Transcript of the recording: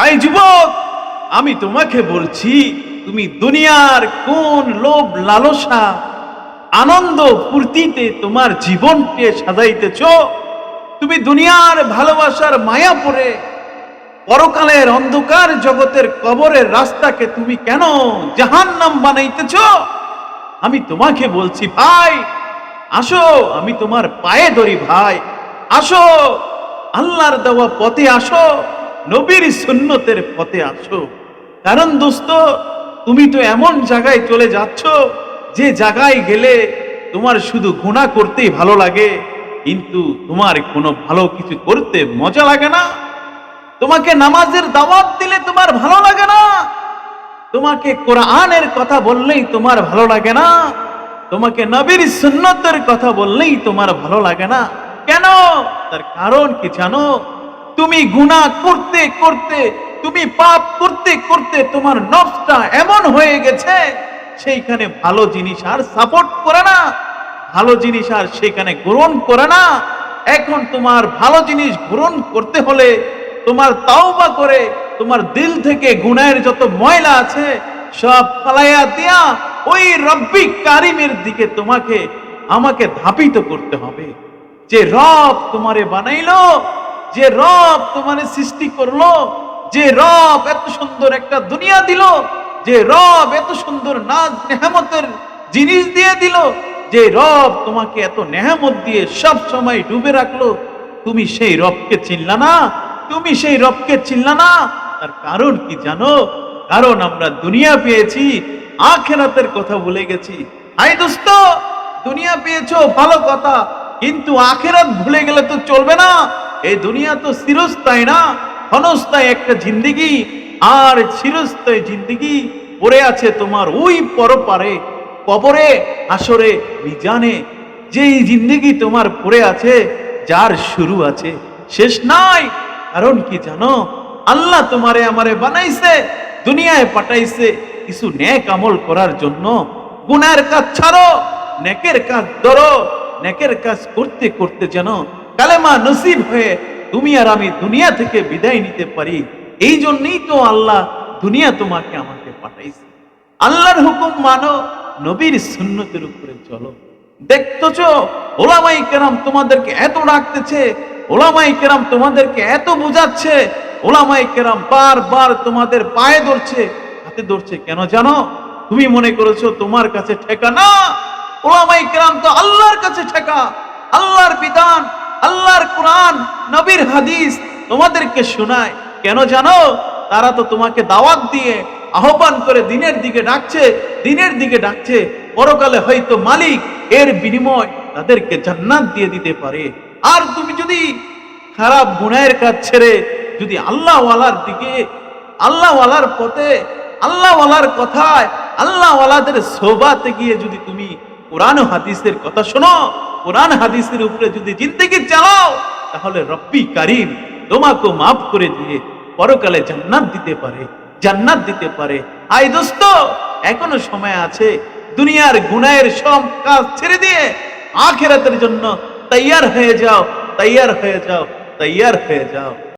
High যুবক, আমি তোমাকে বলছি, তুমি দুনিয়ার কোন লোভ লালসা, আনন্দ ফুর্তিতে তোমার জীবনকে সাজাইতেছ? তুমি দুনিয়ার ভালোবাসার মায়া পড়ে পরকালের অন্ধকার জগতের কবরের রাস্তাকে তুমি কেন জাহান্নাম বানাইতেছ? আমি তোমাকে বলছি, ভাই, আসো, আমি তোমার পায়ে ধরি, ভাই, আসো, আল্লাহর দেওয়া পথে আসো। নবীর সুন্নতের পথে আছো। কারণ দোস্ত, তুমি তো এমন জায়গায় চলে যাচ্ছ, যে জায়গায় গেলে তোমার শুধু গুণা করতেই ভালো লাগে, কিন্তু তোমার কোনো ভালো কিছু করতে মজা লাগে না। তোমাকে নামাজের দাওয়াত দিলে তোমার ভালো লাগে না। তোমাকে কোরআনের কথা বললেই তোমার ভালো লাগে না। তোমাকে নবীর সুন্নতের কথা বললেই তোমার ভালো লাগে না। কেন? তার কারণ কি জানো? তুমি গুনাহ করতে করতে, তুমি পাপ করতে করতে তোমার নফসটা এমন হয়ে গেছে, সেইখানে ভালো জিনিস আর সাপোর্ট করে না, ভালো জিনিস আর সেখানে গ্রহণ করে না। এখন তোমার ভালো জিনিস গ্রহণ করতে হলে তোমার তাওবা করে, তোমার দিল থেকে গুনাহের যত ময়লা আছে, সব ফালাইয়া দিয়া ওই রব্বি কারিমের দিকে তোমাকে, আমাকে ধাপিত করতে হবে। যে রব তোমারে বানাইলো যে রব তোমার সৃষ্টি করল, যে রব এত সুন্দর একটা দুনিয়া দিল, যে রব এত সুন্দর নাজ নেহামতের জিনিস দিয়ে দিল, যে রব তোমাকে এত নেহামত দিয়ে সব সময় ডুবে রাখল, তুমি সেই রবকে চিনলা না? তুমি সেই রবকে চিনলা না? তার কারণ কি জানো? কারণ আমরা দুনিয়া পেয়েছি, আখেরাতের কথা ভুলে গেছি। আই দোস্ত, দুনিয়া পেয়েছ, ভালো কথা, কিন্তু আখেরাত ভুলে গেলে তো চলবে না। এই দুনিয়া তো চিরস্থায়ী না, ক্ষণস্থায়ী একটা জিন্দিগি। আর চিরস্থায়ী জিন্দিগি পড়ে আছে তোমার ওই পরপারে, কবরে, আসরে, মিজানে। যেই জিন্দিগি তোমার পড়ে আছে, যার শুরু আছে, শেষ নাই। কারণ কি জানো? আল্লাহ তোমারে আমারে বানাইছে, দুনিয়ায় পাঠাইছে কিছু নেক আমল করার জন্য। গুনার কাজ ছাড়ো, নেকের কাজ ধরো, নেকের কাজ করতে করতে যেন কালেমা নসিব হয়ে তুমি আর আমি দুনিয়া থেকে বিদায় নিতে পারি। এই জন্যই তো আল্লাহ দুনিয়া তোমাকে আমাকে পাঠাইছে। আল্লাহর হুকুম মানো, নবীর সুন্নতের উপরে চলো। দেখতেছ, ওলামাই কেরাম তোমাদেরকে এত ডাকতেছে, ওলামাই কেরাম তোমাদেরকে এত বুঝাচ্ছে, ওলামাই কেরাম বারবার তোমাদের পায়ে ধরছে, হাতে ধরছে। কেন জানো? তুমি মনে করেছ তোমার কাছে ঠেকা না? ওলামাই কেরাম তো আল্লাহর কাছে ঠেকা। আল্লাহর বিধান কোরআন, নবীর হাদিস তোমাদেরকে শোনায়। কেন জানো? তারা তো তোমাকে দাওয়াত দিয়ে আহ্বান করে দিনের দিকে ডাকছে, দিনের দিকে ডাকছে। পরকালে হয়তো মালিক এর বিনিময় তাদেরকে জান্নাত দিয়ে দিতে পারে। আর তুমি যদি খারাপ গুণের কাজ ছেড়ে যদি আল্লাহওয়ালার দিকে, আল্লাহওয়ালার পথে, আল্লাহওয়ালার কথায়, আল্লাহওয়ালাদের সোবাতে গিয়ে যদি তুমি কোরআন হাদিসের কথা শোনো কোরআন হাদিসের উপরে যদি জিন্দগি চালাও, তাহলে রব্বি কারিম তোমাকে মাফ করে দিয়ে পরকালে জান্নাত দিতে পারে, জান্নাত দিতে পারে। আই দোস্ত, এখনও সময় আছে, দুনিয়ার গুনায়ের সব কাজ ছেড়ে দিয়ে আখেরাতের জন্য তৈয়ার হয়ে যাও, তৈয়ার হয়ে যাও, তৈয়ার হয়ে যাও।